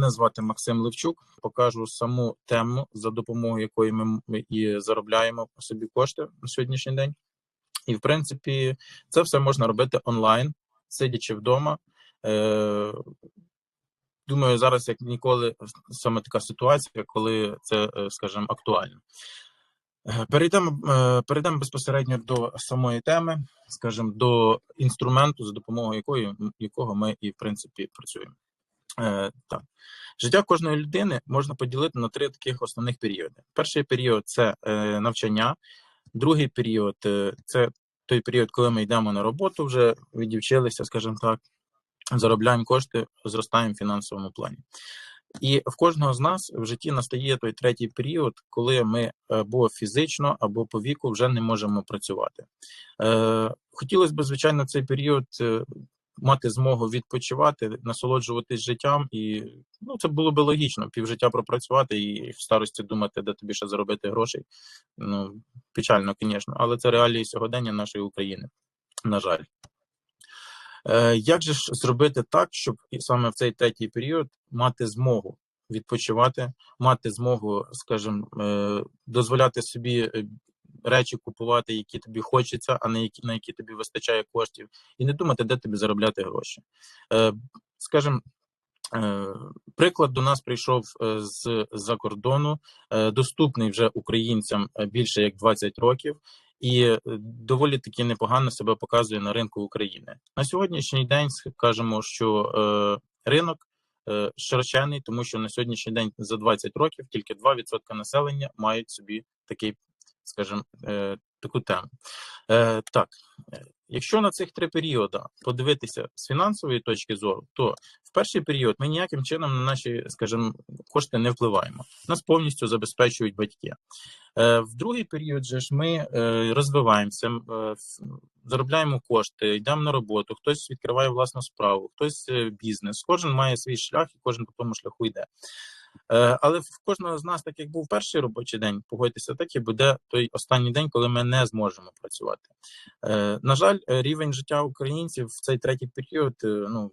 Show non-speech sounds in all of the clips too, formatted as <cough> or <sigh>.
Мене звати Максим Левчук. Покажу саму тему, за допомогою якої ми і заробляємо собі кошти на сьогоднішній день. І, в принципі, це все можна робити онлайн, сидячи вдома. Е, Думаю, зараз як ніколи саме така ситуація, коли це, е, скажімо, актуально. Е, Перейдемо перейдемо безпосередньо до самої теми, скажімо, до інструменту, за допомогою якої якого ми і в принципі працюємо. Е, Так, життя кожної людини можна поділити на три таких основних періоди. Перший період це е, навчання, другий період е, це той період, коли ми йдемо на роботу, вже відівчилися, скажімо так, заробляємо кошти, зростаємо в фінансовому плані. І в кожного з нас в житті настає той третій період, коли ми або фізично, або по віку вже не можемо працювати. Хотілося б, звичайно, цей період мати змогу відпочивати, насолоджуватись життям, і ну це було би логічно півжиття пропрацювати і в старості думати, де тобі ще заробити грошей. Ну печально, звісно, але це реалії сьогодення нашої України. На жаль. Е, Як же ж зробити так, щоб саме в цей третій період мати змогу відпочивати, мати змогу, скажімо, е, дозволяти собі е, речі купувати, які тобі хочеться, а не які на які тобі вистачає коштів, і не думати, де тобі заробляти гроші. Е, Скажімо, е, приклад до нас прийшов е, з-за кордону, е, доступний вже українцям більше як 20 років. І доволі таки непогано себе показує на ринку України на сьогоднішній день. Скажемо, що ринок широчений, тому що на сьогоднішній день за 20 років тільки 2% населення мають собі такий, скажімо, е, таку тему. Е, так, е, якщо на цих три періоди подивитися з фінансової точки зору, то в перший період ми ніяким чином на наші, скажімо, кошти не впливаємо. Нас повністю забезпечують батьки. В другий період же ж ми розвиваємося, заробляємо кошти, йдемо на роботу, хтось відкриває власну справу, хтось бізнес. Кожен має свій шлях і кожен по тому шляху йде. Е, Але в кожного з нас, так як був перший робочий день, погодьтеся, так і буде той останній день, коли ми не зможемо працювати. Е, На жаль, рівень життя українців в цей третій період, е, ну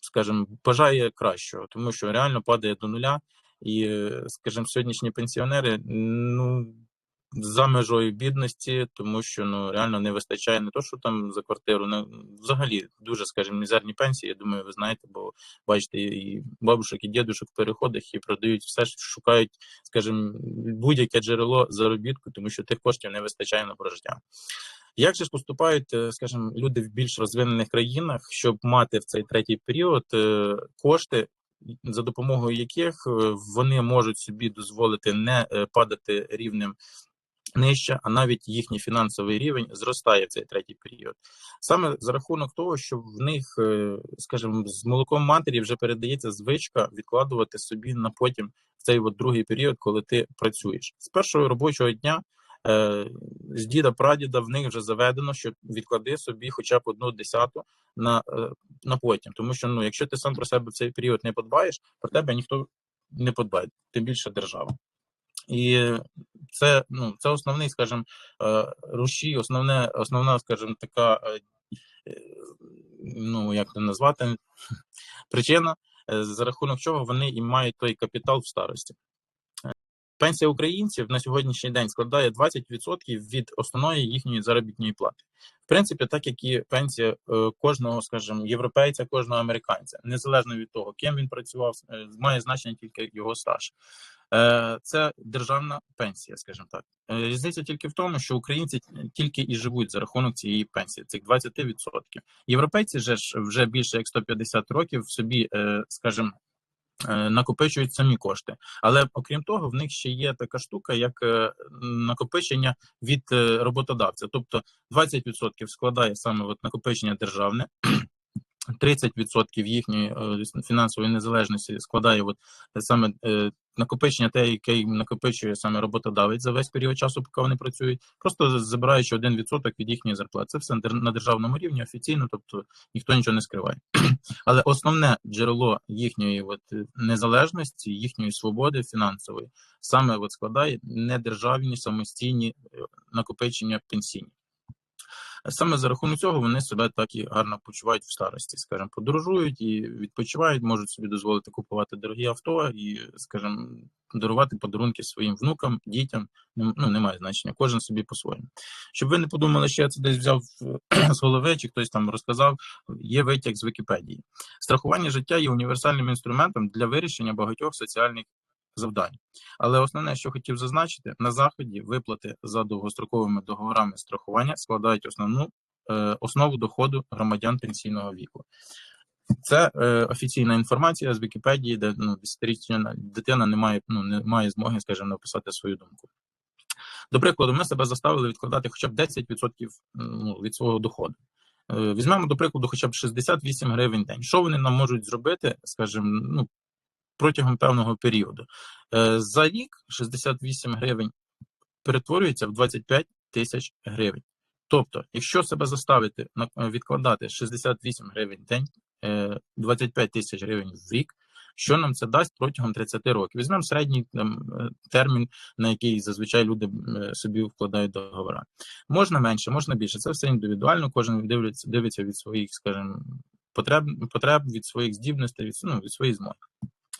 скажімо, бажає кращого, тому що реально падає до нуля. І, скажімо, сьогоднішні пенсіонери ну за межою бідності, тому що ну реально не вистачає не то, що там за квартиру, не взагалі дуже, скажімо, мізерні пенсії. Я думаю, ви знаєте, бо бачите, і бабушок, і дідушок в переходах і продають все, що шукають, скажімо, будь-яке джерело заробітку, тому що тих коштів не вистачає на прожиття. Як же ж поступають, е, скажімо, люди в більш розвинених країнах, щоб мати в цей третій період е, кошти, за допомогою яких е, вони можуть собі дозволити не падати рівнем нижче, а навіть їхній фінансовий рівень зростає в цей третій період. Саме за рахунок того, що в них, е, скажімо, з молоком матері вже передається звичка відкладувати собі на потім в цей от другий період, коли ти працюєш з першого робочого дня. е, З діда прадіда в них вже заведено, що відклади собі хоча б одну десяту на, е, на потім. Тому що ну, якщо ти сам про себе в цей період не подбаєш, про тебе ніхто не подбає, тим більше держава. І це ну це основний, скажімо, е, рушій, основне, основна, скажімо, така, е, е, ну як це назвати, <laughs> причина, за рахунок чого вони і мають той капітал в старості. Пенсія українців на сьогоднішній день складає 20% від основної їхньої заробітної плати. В принципі, так як і пенсія кожного, скажімо, європейця, кожного американця, незалежно від того, ким він працював, має значення тільки його стаж. Е, Це державна пенсія, скажімо так. Е, Різниця тільки в тому, що українці тільки і живуть за рахунок цієї пенсії, цих 20%. Європейці же ж вже більше як 150 років собі, е, скажімо, накопичують самі кошти. Але окрім того, в них ще є така штука, як накопичення від роботодавця. Тобто 20% складає саме от накопичення державне. 30% їхньої е, фінансової незалежності складає от саме е, накопичення, те, яке їм накопичує саме роботодавець за весь період часу, поки вони працюють, просто забираючи 1% від їхньої зарплати. Це все на державному рівні офіційно, тобто ніхто нічого не скриває. <clears throat> Але основне джерело їхньої от, е, незалежності, їхньої свободи фінансової саме от складає недержавні самостійні е, накопичення пенсійні. Саме за рахунок цього вони себе так і гарно почувають в старості, скажімо, подорожують і відпочивають, можуть собі дозволити купувати дорогі авто і, скажімо, дарувати подарунки своїм внукам, дітям. Ну немає значення, кожен собі по-своєму. Щоб ви не подумали, що я це десь взяв <clears throat> з голови, чи хтось там розказав. Є витяг з Вікіпедії. Страхування життя є універсальним інструментом для вирішення багатьох соціальних завдань. Але основне, що хотів зазначити, на заході виплати за довгостроковими договорами страхування складають основну е, основу доходу громадян пенсійного віку. Це е, офіційна інформація з Вікіпедії, де ну, десятирічна дитина не має ну, не має змоги, скажімо, написати свою думку. До прикладу, ми себе заставили відкладати хоча б 10% ну, від свого доходу. Е, візьмемо, до прикладу, хоча б 68 гривень в день. Що вони нам можуть зробити, скажімо, ну, протягом певного періоду? Е, за рік 68 гривень перетворюється в 25 тисяч гривень. Тобто, якщо себе заставити відкладати 68 гривень в день, 25 тисяч гривень в рік, що нам це дасть протягом 30 років? Візьмемо середній там, е, термін, на який зазвичай люди е, собі вкладають договори. Можна менше, можна більше. Це все індивідуально. Кожен дивиться дивиться від своїх, скажімо, потреб, потреб від своїх здібностей, від, ну, від своїх змог.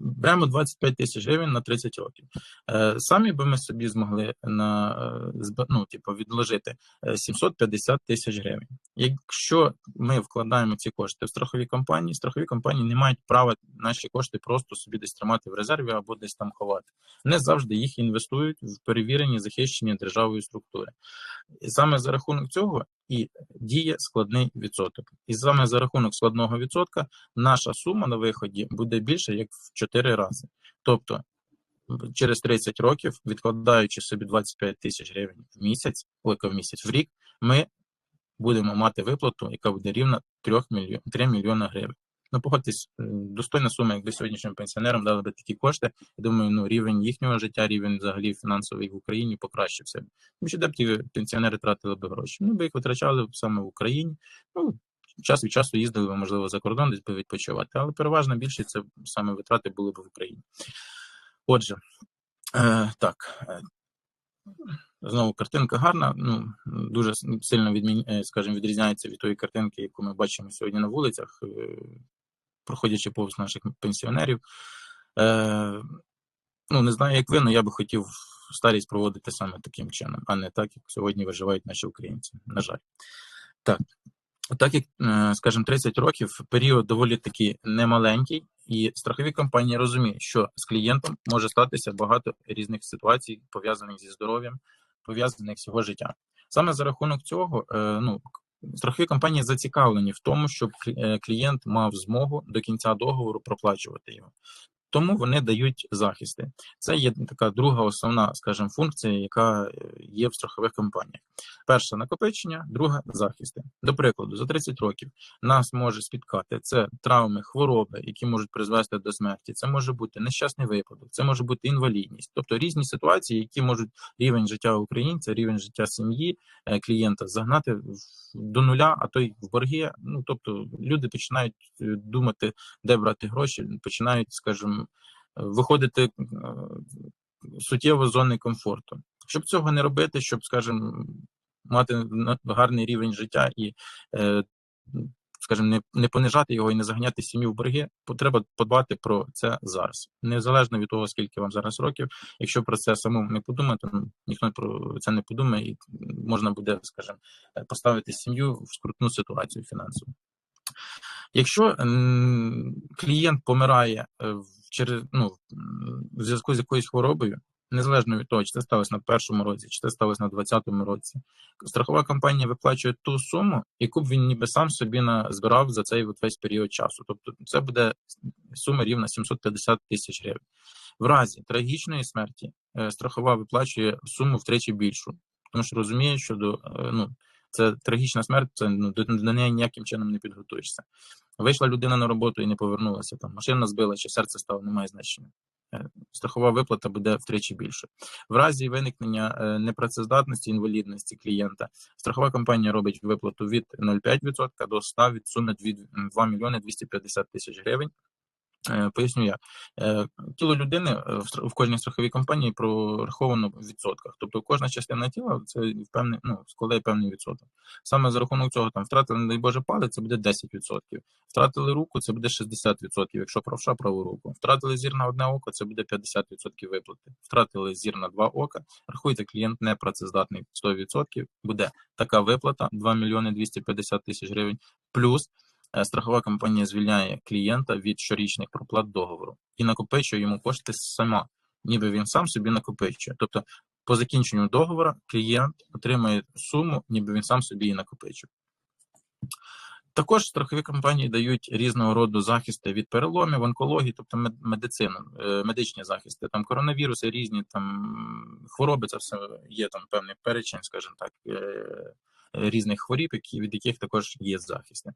беремо 25 тисяч гривень на 30 років. Е, самі би ми собі змогли на е, ну, типу, відложити 750 тисяч гривень. Якщо ми вкладаємо ці кошти в страхові компанії, страхові компанії не мають права наші кошти просто собі десь тримати в резерві або десь там ховати. Не завжди їх інвестують в перевірені захищені державою структури. І саме за рахунок цього і діє складний відсоток. І саме за рахунок складного відсотка наша сума на виході буде більше як в 4 рази. Тобто через 30 років, відкладаючи собі 25 тисяч гривень в місяць, в місяць в рік, ми будемо мати виплату, яка буде рівна 3 мільйон, 3 мільйона гривень. Ну, погодьтесь, е, достойна сума, якби сьогоднішнім пенсіонерам дали би такі кошти. Я думаю, ну рівень їхнього життя, рівень взагалі фінансовий в Україні покращився. Тому що де б ті пенсіонери тратили би гроші. Ми б їх витрачали саме в Україні. Ну, час від часу їздили би, можливо, за кордон, десь би відпочивати. Але переважно більшість це саме витрати були б в Україні. Отже, е, так. Е, знову картинка гарна, ну дуже сильно відмін... Е, скажімо, відрізняється від тої картинки, яку ми бачимо сьогодні на вулицях проходячи повз наших пенсіонерів. Е, Ну, не знаю, як ви, але я би хотів старість проводити саме таким чином, а не так, як сьогодні виживають наші українці. На жаль. Так. Так як, е, скажімо, 30 років період доволі таки немаленький, і страхові компанії розуміють, що з клієнтом може статися багато різних ситуацій, пов'язаних зі здоров'ям, пов'язаних з його життям. Саме за рахунок цього, е, ну страхові компанії зацікавлені в тому, щоб е, клієнт мав змогу до кінця договору проплачувати його. Тому вони дають захисти. Це є така друга основна, скажімо, функція, яка е, є в страхових компаніях. Перша накопичення, друга захисти. До прикладу, за 30 років нас може спіткати це травми, хвороби, які можуть призвести до смерті. Це може бути нещасний випадок, це може бути інвалідність, тобто різні ситуації, які можуть рівень життя українця, рівень життя сім'ї е, клієнта загнати до нуля, а то й в борги. Ну тобто люди починають е, думати, де брати гроші, починають, скажімо, виходити е, суттєво з зони комфорту. Щоб цього не робити, щоб, скажімо, мати гарний рівень життя і, е, скажімо, не не понижати його і не заганяти сім'ю в борги, треба подбати про це зараз, незалежно від того, скільки вам зараз років. Якщо про це самому не подумати, ніхто про це не подумає, і можна буде, скажімо, поставити сім'ю в скрутну ситуацію фінансову. Якщо клієнт помирає е, через ну в зв'язку з якоюсь хворобою, незалежно від того, чи це сталося на першому році, чи це сталося на 20-му році, страхова компанія виплачує ту суму, яку б він ніби сам собі назбирав за цей весь період часу. Тобто, це буде сума рівна 750 тисяч гривень. В разі трагічної смерті е, страхова виплачує суму втричі більшу, тому що розуміє, що до е, ну. Це трагічна смерть, це ну, до неї ніяким чином не підготуєшся. Вийшла людина на роботу і не повернулася. Там машина збила, чи серце стало, немає значення. Е, страхова виплата буде втричі більше. В разі виникнення е, непрацездатності інвалідності клієнта страхова компанія робить виплату від 0,5% до 100% від суми 2 мільйони 250 тисяч гривень. Е, Поясню як. Е, Тіло людини е, в кожній страховій компанії прораховано в відсотках. Тобто кожна частина тіла це певний, ну, складає певний відсоток. Саме за рахунок цього там втратили, не дай Боже, палець, це буде 10%. Втратили руку, це буде 60%, якщо правша праву руку. Втратили зір на одне око, це буде 50% виплати. Втратили зір на два ока. Рахуйте, клієнт не працездатний 100%, буде така виплата 2 мільйони 250 тисяч гривень. Плюс страхова компанія звільняє клієнта від щорічних проплат договору і накопичує йому кошти сама, ніби він сам собі накопичує. Тобто, по закінченню договору клієнт отримує суму, ніби він сам собі її накопичив. Також страхові компанії дають різного роду захисти від переломів, онкології, тобто мед- медицину, е, медичні захисти, там коронавіруси, різні там хвороби, це все є там певний перечень, скажімо так, е, різних хворіб, які, від яких також є захисти.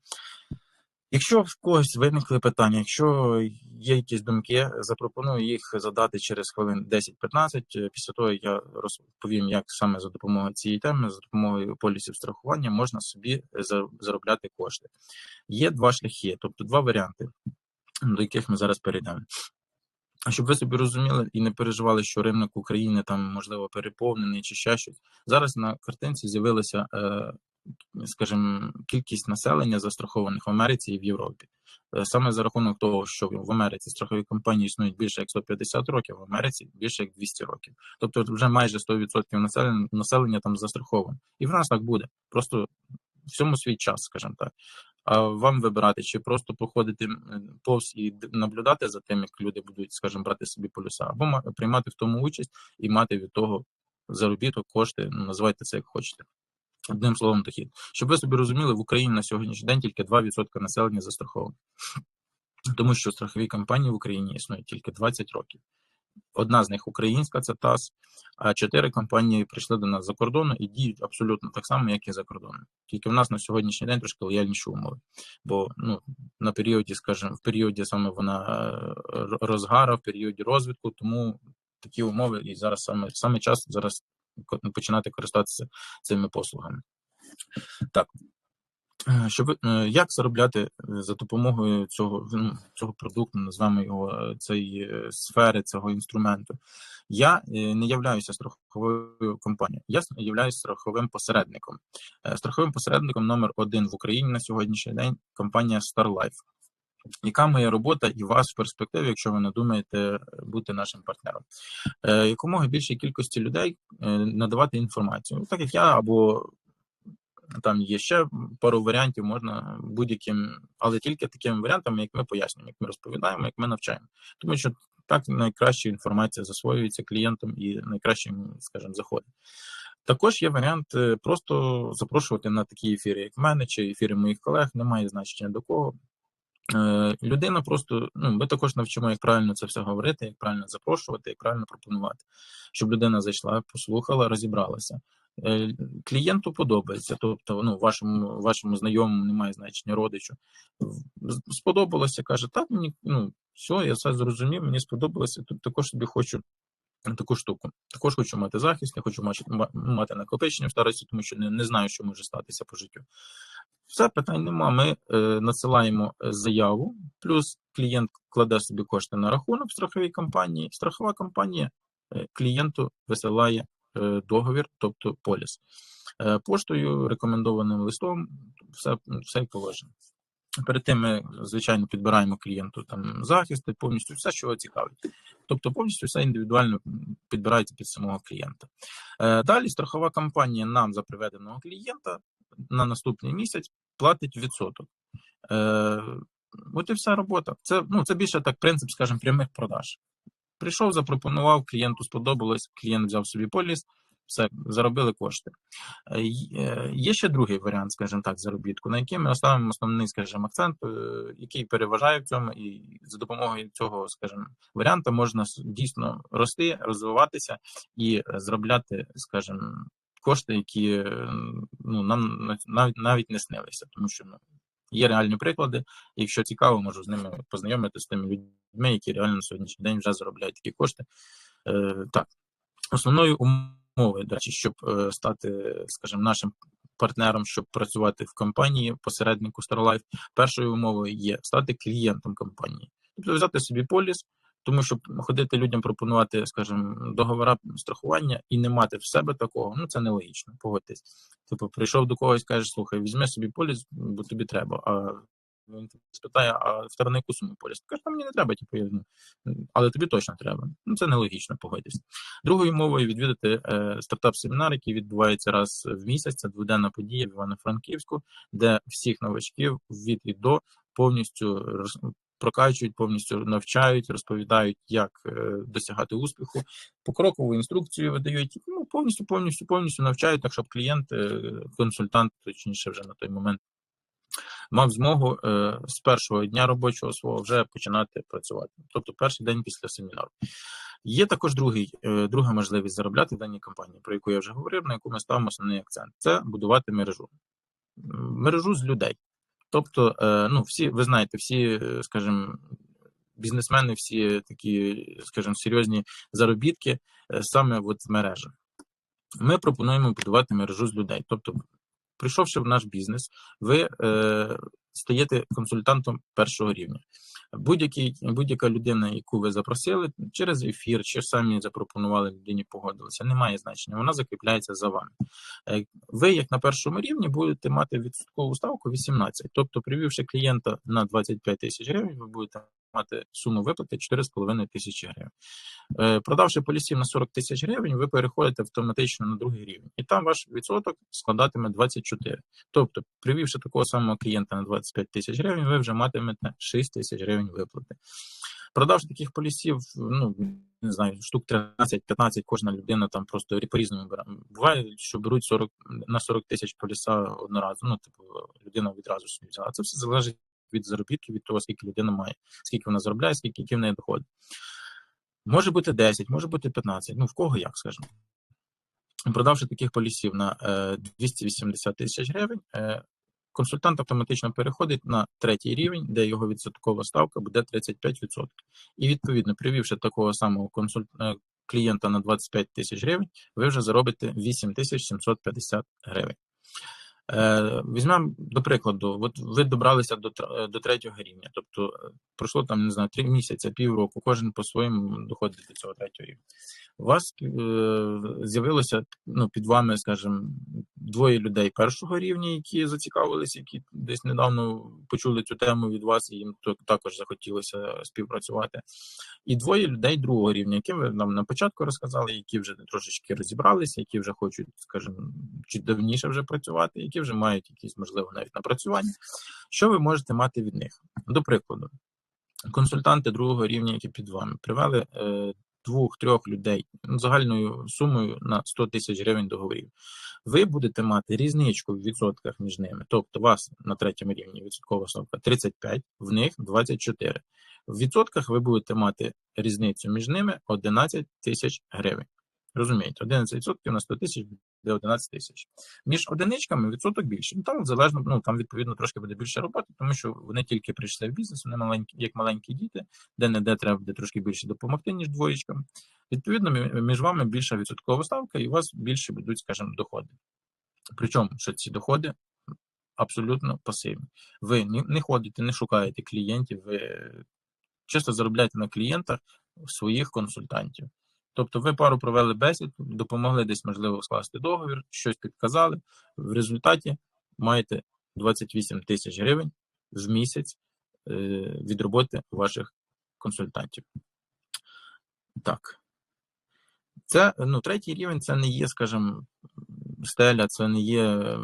Якщо в когось виникли питання, якщо є якісь думки, запропоную їх задати через хвилин 10-15. Е, Після того я розповім, як саме за допомогою цієї теми, за допомогою полісів страхування можна собі заробляти кошти. Є два шляхи, тобто два варіанти, до яких ми зараз перейдемо. Щоб ви собі розуміли і не переживали, що ринок України там можливо переповнений чи ще щось. Зараз на картинці з'явилася, е, скажімо, кількість населення застрахованих в Америці і в Європі. Е, Саме за рахунок того, що в Америці страхові компанії існують більше як 150 років, в Америці більше як 200 років. Тобто вже майже 100% населення, населення там застраховано. І в нас так буде. Просто всьому свій час, скажімо так. А вам вибирати, чи просто походити повз і наблюдати за тим, як люди будуть, скажімо, брати собі полюса, або приймати в тому участь і мати від того заробіток, кошти, ну, називайте це як хочете. Одним словом, дохід. Щоб ви собі розуміли, в Україні на сьогоднішній день тільки 2% населення застраховано. Тому що страхові компанії в Україні існують тільки 20 років. Одна з них українська, це ТАС, а чотири компанії прийшли до нас за кордону і діють абсолютно так само, як і за кордоном. Тільки в нас на сьогоднішній день трошки лояльніші умови. Бо ну, на періоді, скажімо, в періоді саме вона е, розгара, в періоді розвитку, тому такі умови і зараз саме, саме час зараз починати користуватися цими послугами. Так. Е, Щоб е, як заробляти е, за допомогою цього ну, цього продукту, назвемо його цієї сфери, цього інструменту? Я не являюся страховою компанією, я являюся страховим посередником. Страховим посередником номер один в Україні на сьогоднішній день компанія StarLife. Яка моя робота і вас в перспективі, якщо ви надумаєте е, бути нашим партнером? Е, Якомога більшій кількості людей е, надавати інформацію, так як я або там є ще пару варіантів, можна будь-яким, але тільки такими варіантами, як ми пояснюємо, як ми розповідаємо, як ми навчаємо. Тому що так найкраще інформація засвоюється клієнтом і найкраще, скажімо, заходить. Також є варіант е, просто запрошувати на такі ефіри, як в мене, чи ефіри моїх колег, немає значення до кого. Е, Людина просто, ну, ми також навчимо, як правильно це все говорити, як правильно запрошувати, як правильно пропонувати, щоб людина зайшла, послухала, розібралася. Е, Клієнту подобається, тобто ну, вашому, вашому знайомому немає значення родичу. Сподобалося, каже, так, мені ну, все, я все зрозумів, мені сподобалося, тут також собі хочу таку штуку. Також хочу мати захист, я хочу мати, накопичення в старості, тому що не, не знаю, що може статися по життю. Все, питань нема. Ми е, надсилаємо е, заяву, плюс клієнт кладе собі кошти на рахунок страховій компанії. Страхова компанія е, клієнту висилає е, договір, тобто поліс. Е, поштою, рекомендованим листом, все, все як положено. Перед тим ми, звичайно, підбираємо клієнту там захисти, повністю все, що його цікавить. Тобто повністю все індивідуально підбирається під самого клієнта. Е, Далі страхова компанія нам за приведеного клієнта на наступний місяць платить відсоток. Е, От і вся робота. Це, ну, це більше так принцип, скажімо, прямих продаж. Прийшов, запропонував, клієнту сподобалось, клієнт взяв собі поліс, все, заробили кошти. Е, е, Є ще другий варіант, скажімо так, заробітку, на який ми ставимо основний, скажімо, акцент, е, який переважає в цьому, і за допомогою цього, скажімо, варіанта можна дійсно рости, розвиватися і е, заробляти, скажімо, кошти, які е, ну, нам навіть навіть не снилися, тому що ну, є реальні приклади. і Якщо цікаво, можу з ними познайомитися з тими людьми, які реально на сьогоднішній день вже заробляють такі кошти. Е, так, основною умовою, речі, щоб е, стати, скажімо, нашим партнером, щоб працювати в компанії, посереднику StarLife, першою умовою є стати клієнтом компанії. Тобто взяти собі поліс, тому що ходити людям пропонувати, скажімо, договора страхування і не мати в себе такого, ну це нелогічно, погодьтесь. Типу, прийшов до когось, кажеш, слухай, візьми собі поліс, бо тобі треба. А він спитає, а в сторони яку суму поліс? Каже, «Та мені не треба, типу, я, ну, але тобі точно треба. Ну це нелогічно, погодьтесь. Другою мовою відвідати е, стартап-семінар, який відбувається раз в місяць. Це дводенна подія в Івано-Франківську, де всіх новачків від і до повністю прокачують, повністю навчають, розповідають, як е, досягати успіху. Покрокову інструкцію видають, ну повністю, повністю, повністю навчають, так щоб клієнт, е, консультант, точніше, вже на той момент. Мав змогу е, з першого дня робочого свого вже починати працювати, тобто перший день після семінару. Є також другий, друга можливість заробляти в даній компанії, про яку я вже говорив, на яку ми ставимо основний акцент це будувати мережу. Мережу з людей. Тобто, е, ну, всі, ви знаєте, всі, е, скажімо, бізнесмени, всі такі, скажімо, серйозні заробітки е, саме от в мережах. Ми пропонуємо будувати мережу з людей. Тобто, прийшовши в наш бізнес, ви стаєте консультантом першого рівня. Будь-яка людина, яку ви запросили через ефір, чи самі запропонували людині, погодилися, не має значення. Вона закріпляється за вами. Е, Ви, як на першому рівні, будете мати відсоткову ставку 18. Тобто, привівши клієнта на 25 тисяч гривень, ви будете мати суму виплати 4,5 тисячі гривень. Е, Продавши полісів на 40 тисяч гривень, ви переходите автоматично на другий рівень, і там ваш відсоток складатиме 24. Тобто, привівши такого самого клієнта на 25 тисяч гривень, ви вже матимете 6 тисяч гривень виплати. Продавши таких полісів, ну не знаю, штук 13-15, кожна людина там просто по-різному бере. Буває, що беруть 40 на 40 тисяч поліса одноразово. Ну, типу, людина відразу собі взяла. Це все залежить від заробітків, від того, скільки людина має, скільки вона заробляє, скільки які в неї доходи. Може бути 10, може бути 15, ну в кого як, скажімо. Продавши таких полісів на е, 280 тисяч гривень, е, консультант автоматично переходить на третій рівень, де його відсоткова ставка буде 35%. І відповідно, привівши такого самого консуль... е, клієнта на 25 тисяч гривень, ви вже заробите 8750 гривень. Е, Візьмемо до прикладу, от ви добралися до, до третього рівня, тобто е, пройшло там, не знаю, три місяці, півроку, кожен по-своєму доходить до цього третього рівня. У вас е, з'явилося ну, під вами, скажімо, двоє людей першого рівня, які зацікавилися, які десь недавно почули цю тему від вас, і їм також захотілося співпрацювати. І двоє людей другого рівня, яким ви нам на початку розказали, які вже трошечки розібралися, які вже хочуть, скажімо, чуть давніше вже працювати, які вже мають якісь, можливо, навіть напрацювання. Що ви можете мати від них? До прикладу, консультанти другого рівня, які під вами, привели е, двох-трьох людей загальною сумою на 100 тисяч гривень договорів. Ви будете мати різничку в відсотках між ними. Тобто, у вас на третьому рівні відсоткова ставка 35, в них 24. В відсотках ви будете мати різницю між ними 11 тисяч гривень. Розумієте, 11% на 100 тисяч буде 11 тисяч. Між одиничками відсоток більше. Ну там залежно, ну там відповідно трошки буде більше роботи, тому що вони тільки прийшли в бізнес, вони маленькі, як маленькі діти, де не де треба буде трошки більше допомогти, ніж двоєчкам. Відповідно, між вами більша відсоткова ставка, і у вас більше будуть, скажімо, доходи. Причому, що ці доходи абсолютно пасивні. Ви не ходите, не шукаєте клієнтів, ви чисто заробляєте на клієнтах своїх консультантів. Тобто ви пару провели бесід, допомогли десь, можливо, скласти договір, щось підказали. В результаті маєте 28 тисяч гривень в місяць е, від роботи ваших консультантів. Так. Це ну, третій рівень це не є, скажімо, стеля, це не є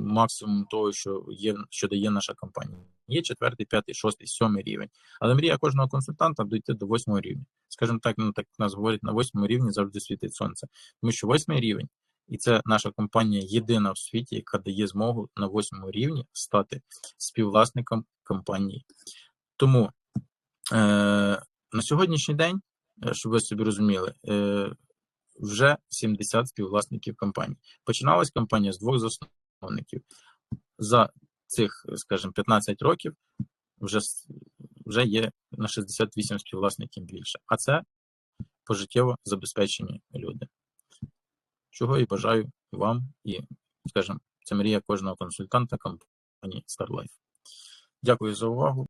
максимум того, що є, що дає наша компанія. Є четвертий, п'ятий, шостий, сьомий рівень. Але мрія кожного консультанта дійти до восьмого рівня. Скажімо так, ну так нас говорять, на восьмому рівні завжди світить сонце. Тому що восьмий рівень, і це наша компанія єдина в світі, яка дає змогу на восьмому рівні стати співвласником компанії. Тому е, на сьогоднішній день, е, щоб ви собі розуміли, е, вже 70 співвласників компанії. Починалась компанія з двох засновників. За цих, скажімо, 15 років вже, вже є на 68 співвласників більше. А це пожиттєво забезпечені люди. Чого і бажаю вам і, скажімо, це мрія кожного консультанта компанії StarLife. Дякую за увагу.